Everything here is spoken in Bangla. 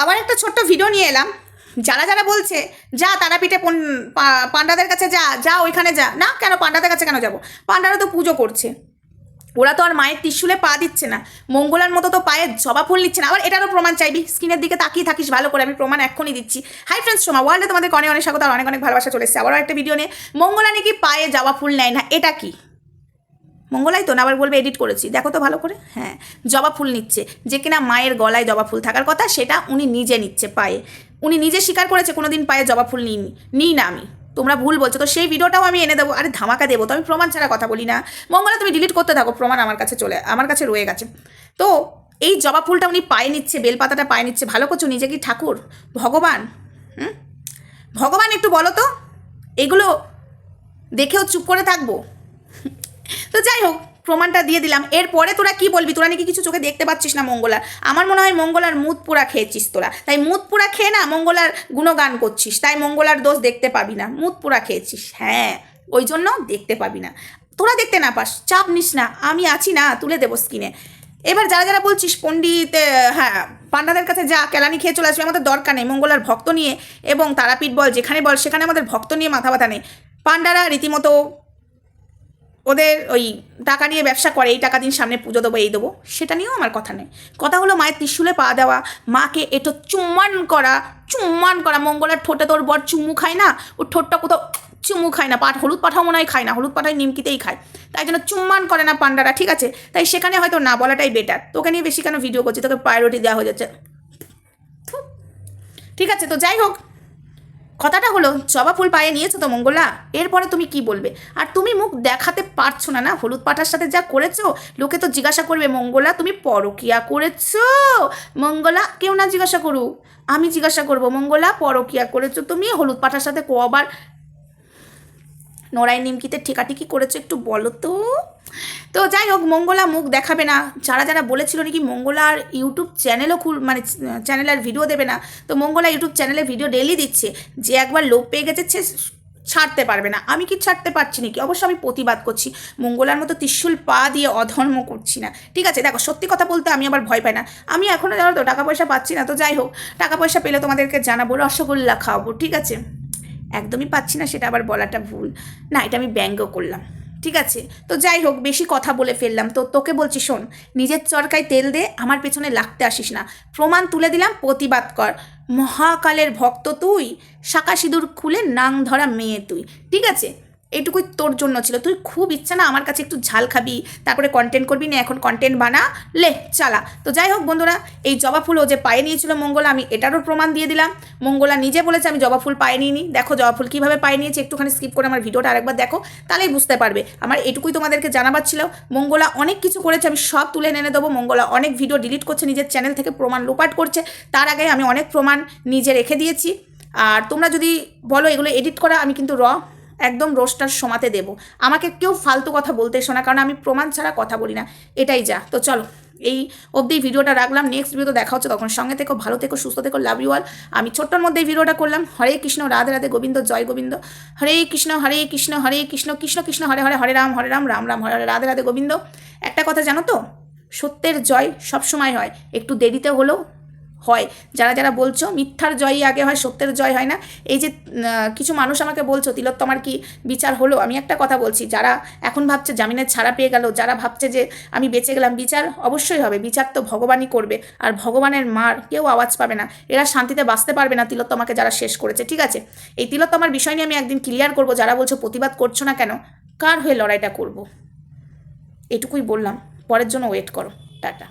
আবার একটা ছোট্ট ভিডিও নিয়ে এলাম। যারা যারা বলছে, যা তারাপীঠে পন- পা- পান্ডাদের কাছে যা যা ওইখানে যা। না, কেন পান্ডাদের কাছে কেন যাব? পান্ডারা তো পুজো করছে। ওরা তো আর মায়ের ত্রিশুলে পা দিচ্ছে না। মঙ্গলার মতো তো পায়ে জবা ফুল নিচ্ছে না। আবার এটারও প্রমাণ চাইবি? স্ক্রিনের দিকে তাকিয়ে থাকিস, ভালো করে আমি প্রমাণ এক্ষুনি দিচ্ছি। হাই ফ্রেন্ডস সোমা ওয়ার্ল্ডে তোমাদের অনেক অনেক স্বাগত, আর অনেক অনেক ভালোবাসা চলে এসেছে। আবারও একটা ভিডিও নিয়ে। মঙ্গলা নাকি পায়ে জবা ফুল নেয় না? এটা কি? মঙ্গলাই তো না, আবার বলবে এডিট করেছি। দেখো তো ভালো করে। হ্যাঁ জবা ফুল নিচ্ছে। যে কিনা মায়ের গলায় জবা ফুল থাকার কথা, সেটা উনি নিজে নিচ্ছে পায়ে। উনি নিজে স্বীকার করেছে কোনো দিন পায়ে জবা ফুল নিইনি, নিই না আমি। তোমরা ভুল বলছো, তো সেই ভিডিওটাও আমি এনে দেবো। আরে ধামাকা দেবো তো, আমি প্রমাণ ছাড়া কথা বলি না। মঙ্গলা, তুমি ডিলিট করতে থাকো, প্রমাণ আমার কাছে চলে, আমার কাছে রয়ে গেছে। তো এই জবা ফুলটা উনি পায়ে নিচ্ছে, বেলপাতাটা পায়ে নিচ্ছে। ভালো করছ, নিজে কি ঠাকুর? ভগবান? হুম? ভগবান একটু বলো তো, এগুলো দেখেও চুপ করে থাকব? তো যাই হোক, প্রমাণটা দিয়ে দিলাম। এরপরে তোরা কি বলবি? তোরা নাকি কিছু চোখে দেখতে পাচ্ছিস না মঙ্গলার আমার মনে হয় মঙ্গলার মুদ পুরা খেয়েছিস তোরা। তাই মুদ পুরা খেয়ে না মঙ্গলার গুণগান করছিস। তাই মঙ্গলার দোষ দেখতে পাবি না। মুদ পুরা খেয়েছিস হ্যাঁ। ওই জন্য দেখতে পাবি না। তোরা দেখতে না পাস, চাপ নিস না। আমি আছি না, তুলে দেবো স্কিনে। এবার যারা যারা বলছিস পণ্ডিত হ্যাঁ পান্ডাদের কাছে যা কেলানি খেয়ে চলে আসবে, আমাদের দরকার নেই। মঙ্গলার ভক্ত নিয়ে এবং তারাপীঠ বল, যেখানে বল, সেখানে আমাদের ভক্ত নিয়ে মাথা ব্যথা নেই। পান্ডারা রীতিমতো ওদের ওই টাকা নিয়ে ব্যবসা করে, এই টাকা দিন সামনে পুজো দেবো, এই দেবো, সেটা নিয়েও আমার কথা নেই। কথা হলো মায়ের ত্রিশুলে পা দেওয়া, মাকে এটো চুম্মান করা চুম্মান করা, মঙ্গলার ঠোঁটে তোর বর চুমু খায় না, ওর ঠোঁটটা কোথাও চুমু খায় না, পাট হলুদ পাঠাও মনে হয় খায় না, হলুদ পাঠায় নিমকিতেই খায়। তাই জন্য চুম্মান করে না পান্ডারা, ঠিক আছে? তাই সেখানে হয়তো না বলাটাই বেটার তোকে নিয়ে বেশি কেন ভিডিও করছি? তোকে প্রায়োরিটি দেওয়া হয়ে যাচ্ছে। ঠিক আছে, তো যাই হোক কথাটা হলো, জবা ফুল পায়ে নিয়েছো তো মঙ্গলা? এরপরে তুমি কি বলবে? আর তুমি মুখ দেখাতে পারছ না না? হলুদ পাঠার সাথে যা করেছ, লোকে তো জিজ্ঞাসা করবে, মঙ্গলা, তুমি পরকিয়া করেছ? মঙ্গলা, কেউ না জিজ্ঞাসা করুক। আমি জিজ্ঞাসা করব, মঙ্গলা, পরকিয়া করেছ। তুমি হলুদ পাঠার সাথে কবার নোড়াই নিমকিতে ঠিকাঠিকি করেছ, একটু বলো তো। তো যাই হোক, মঙ্গলা মুখ দেখাবে না। যারা যারা বলেছিল নাকি মঙ্গলার ইউটিউব চ্যানেলও খুল মানে চ্যানেল আর ভিডিও দেবে না, তো মঙ্গলা ইউটিউব চ্যানেলে ভিডিও ডেলি দিচ্ছে, যে একবার লোভ পেয়ে গেছে ছাড়তে পারবে না। আমি কি ছাড়তে পারছি নাকি? অবশ্য আমি প্রতিবাদ করছি। মঙ্গলার মতো ত্রিশুল পা দিয়ে অধর্ম করছি না। ঠিক আছে, দেখো, সত্যি কথা বলতে আমি আবার ভয় পাই না। আমি এখনও জানো তো, টাকা পয়সা পাচ্ছি না, তো যাই হোক, টাকা পয়সা পেলে তোমাদেরকে জানাব, রসগোল্লা খাওয়াবো, ঠিক আছে? একদমই পাচ্ছি না, সেটা আবার বলাটা ভুল। না, এটা আমি ব্যঙ্গ করলাম। ঠিক আছে? তো যাই হোক, বেশি কথা বলে ফেললাম। তো তোকে বলছি, শোন, নিজের চরকায় তেল দে, আমার পেছনে লাগতে আসিস না। প্রমাণ তুলে দিলাম, প্রতিবাদ কর। মহাকালের ভক্ত তুই শাঁকা সিঁদুর খুলে নাং ধরা মেয়ে তুই। ঠিক আছে? এইটুকুই তোর জন্য ছিল। তুই খুব ইচ্ছা না আমার কাছে একটু ঝাল খাবি, তারপরে কন্টেন্ট করবি, না এখন কন্টেন্ট বানা, লে, চালা। তো যাই হোক বন্ধুরা, এই জবা ফুল ও যে পায়ে নিয়েছিল মঙ্গলা, আমি এটারও প্রমাণ দিয়ে দিলাম। মঙ্গলা নিজে বলেছে, আমি জবা ফুল পায়ে নিইনি। দেখো জবা ফুল কীভাবে পায়ে নিয়েছে, একটুখানি স্কিপ করে আমার ভিডিওটা আরেকবার দেখো, তাহলেই বুঝতে পারবে। আমার এটুকুই তোমাদেরকে জানাবার ছিল। মঙ্গলা অনেক কিছু করেছে, আমি সব তুলে এনে দেবো। মঙ্গলা অনেক ভিডিও ডিলিট করছে, নিজের চ্যানেল থেকে প্রমাণ লোপাট করছে। তার আগে আমি অনেক প্রমাণ নিজে রেখে দিয়েছি। আর তোমরা যদি বলো এগুলো এডিট করা, আমি কিন্তু র একদম রোস্টার সমাতে দেব। আমাকে কেউ ফালতু কথা বলতে এসো না, কারণ আমি প্রমাণ ছাড়া কথা বলি না। এটাই যা। তো চলো, এই অবধি ভিডিওটা রাখলাম। নেক্সট ভিডিও দেখা হচ্ছে। তখন সঙ্গে থেকো, ভালো থেকো, সুস্থ থেকো লাভ ইউ অল আমি ছোট্টর মধ্যে ভিডিওটা করলাম। হরে কৃষ্ণ, রাধে রাধে, গোবিন্দ, জয় গোবিন্দ। হরে কৃষ্ণ হরে কৃষ্ণ হরে কৃষ্ণ কৃষ্ণ কৃষ্ণ, হরে হরে হরে রাম হরে রাম রাম রাম, হরে হরে, রাধে রাধে, গোবিন্দ। একটা কথা জানো তো? সত্যের জয় সবসময় হয়। একটু দেরিতে হলেও হয়। যারা যারা বলছো, মিথ্যার জয়ই আগে হয়, সত্যের জয় হয় না। এই যে কিছু মানুষ আমাকে বলছো, তিলোত্তমার কি বিচার হলো? আমি একটা কথা বলছি, যারা এখন ভাবছে জামিনের ছাড়া পেয়ে গেল, যারা ভাবছে যে আমি বেঁচে গেলাম, বিচার অবশ্যই হবে। বিচার তো ভগবানই করবে, আর ভগবানের মার কেউ আওয়াজ পাবে না। এরা শান্তিতে বাঁচতে পারবে না তিলোত্তমাকে যারা শেষ করেছে, ঠিক আছে? এই তিলোত্তমার বিষয় নিয়ে আমি একদিন ক্লিয়ার করব, যারা বলছো প্রতিবাদ করছ না কেন, কার হয়ে লড়াইটা করব? এটুকুই বললাম। পরের জন্য ওয়েট করো। টাটা।